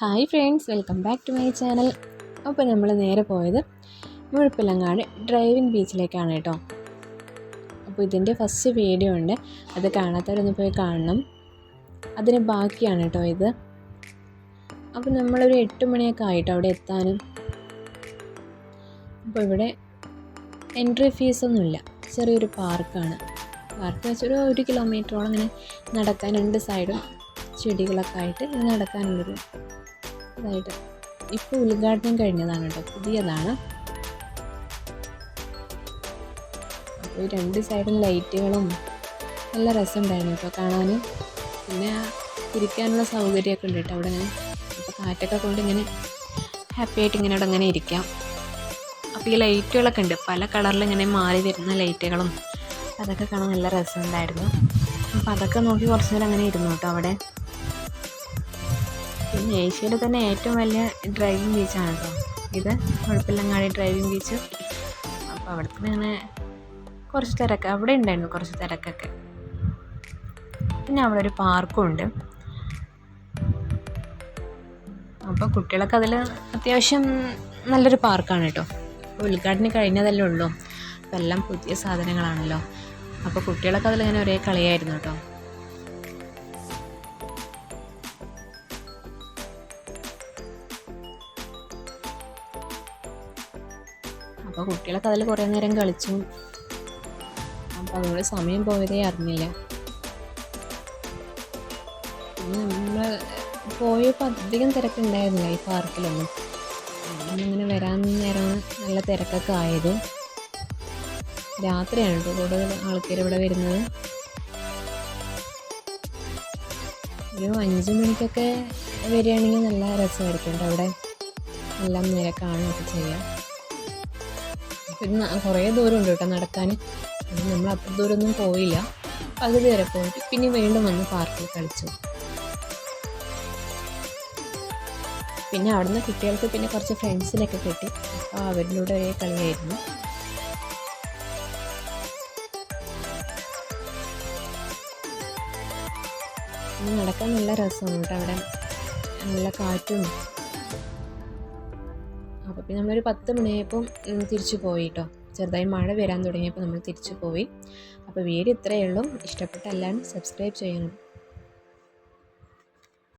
Hi friends welcome back to my channel. അപ്പോൾ നമ്മൾ നേരെ പോയത് മുഴപ്പിലങ്ങാട് ഡ്രൈവിംഗ് ബീച്ചിലേക്കാണ് കേട്ടോ. അപ്പോൾ ഇതിന്റെ ഫസ്റ്റ് വീഡിയോ ഉണ്ട്. അത് കാണാത്തവരൊന്ന് പോയി കാണണം. അതിന് ബാക്കിയാണ് കേട്ടോ ഇത്. അപ്പോൾ നമ്മളൊരു എട്ട് മണിയൊക്കെ ആയിട്ടോ അവിടെ എത്താനും. അപ്പോൾ ഇവിടെ എൻട്രി ഫീസൊന്നുമില്ല. ചെറിയൊരു പാർക്കാണ്. പാർക്ക് വെച്ചൊരു ഒരു കിലോമീറ്ററോളം ഇങ്ങനെ നടക്കാൻ രണ്ട് സൈഡും ചെടികളൊക്കെ ആയിട്ട് നടക്കാനുള്ളൊരു ഇതായിട്ട് ഇപ്പോൾ ഉദ്ഘാടനം കഴിഞ്ഞതാണ് കേട്ടോ പുതിയതാണ്. അപ്പോൾ രണ്ട് സൈഡും ലൈറ്റുകളും നല്ല രസമുണ്ടായിരുന്നു കേട്ടോ കാണാൻ പിന്നെ ഇരിക്കാനുള്ള സൗകര്യമൊക്കെ ഉണ്ട് കേട്ടോ അവിടെ ഇങ്ങനെ അപ്പോൾ കാറ്റൊക്കെ കൊണ്ട് ഇങ്ങനെ ഹാപ്പി ആയിട്ട് ഇങ്ങനെ അവിടെ ഇങ്ങനെ ഇരിക്കാം. അപ്പോൾ ഈ ലൈറ്റുകളൊക്കെ ഉണ്ട്. പല കളറിൽ ഇങ്ങനെ മാറി വരുന്ന ലൈറ്റുകളും അതൊക്കെ കാണാൻ നല്ല രസമുണ്ടായിരുന്നു. അപ്പോൾ അതൊക്കെ നോക്കി കുറച്ച് നേരം അങ്ങനെ ഇരുന്നു കേട്ടോ അവിടെ. പിന്നെ ഏഷ്യയിലെ തന്നെ ഏറ്റവും വലിയ ഡ്രൈവിംഗ് ബീച്ചാണ് കേട്ടോ ഇത് കുഴപ്പമില്ലങ്ങാടി ഡ്രൈവിംഗ് ബീച്ച് അപ്പോൾ അവിടെ നിന്ന് അങ്ങനെ കുറച്ച് തിരക്ക്. അവിടെ ഉണ്ടായിരുന്നു കുറച്ച് തിരക്കൊക്കെ. പിന്നെ അവിടെ ഒരു പാർക്കും ഉണ്ട്. അപ്പോൾ കുട്ടികളൊക്കെ അതിൽ അത്യാവശ്യം നല്ലൊരു പാർക്കാണ് കേട്ടോ ഉദ്ഘാടനം കഴിഞ്ഞതല്ലേ ഉള്ളൂ. അപ്പോൾ എല്ലാം പുതിയ സാധനങ്ങളാണല്ലോ. അപ്പോൾ കുട്ടികളൊക്കെ അതിലിങ്ങനെ ഒരേ കളിയായിരുന്നു കേട്ടോ അപ്പോൾ കുട്ടികളൊക്കെ അതിൽ കുറേ നേരം കളിച്ചു. അപ്പോൾ അതുകൊണ്ട് സമയം പോയതേ അറിഞ്ഞില്ല. പിന്നെ നമ്മൾ അധികം തിരക്കുണ്ടായിരുന്നില്ല ഈ പാർക്കിലൊന്നും. ഇങ്ങനെ വരാൻ നേരമാണ് നല്ല തിരക്കൊക്കെ ആയത്. രാത്രിയാണ് കേട്ടോ കൂടുതൽ ആൾക്കാർ ഇവിടെ വരുന്നത്. ഒരു അഞ്ച് മണിക്കൊക്കെ വരികയാണെങ്കിൽ നല്ല രസമായിരിക്കും അവിടെ. എല്ലാം നേരെ കാണുകയൊക്കെ ചെയ്യാം പിന്നെ കുറേ ദൂരം ഉണ്ട് കേട്ടോ നടക്കാൻ. നമ്മൾ അത്ര ദൂരമൊന്നും പോയില്ല. പകുതി വരെ പോയിട്ട് പിന്നെ വീണ്ടും വന്ന് പാർക്കിൽ കളിച്ചു. പിന്നെ അവിടുന്ന് കുട്ടികൾക്ക് പിന്നെ കുറച്ച് ഫ്രണ്ട്സിനൊക്കെ കിട്ടി. അപ്പോൾ അവരിലൂടെ ഒരേ കളിയായിരുന്നു. നടക്കാൻ നല്ല രസമാണ് കേട്ടോ അവിടെ. നല്ല കാറ്റും അപ്പോൾ പിന്നെ നമ്മളൊരു പത്ത് മണിയായപ്പം തിരിച്ചു പോയി കേട്ടോ ചെറുതായി മഴ വരാൻ തുടങ്ങിയപ്പോൾ നമ്മൾ തിരിച്ചു പോയി. അപ്പോൾ വീഡിയോ ഇത്രയേ ഉള്ളൂ. ഇഷ്ടപ്പെട്ട എല്ലാവരും സബ്സ്ക്രൈബ് ചെയ്യണം.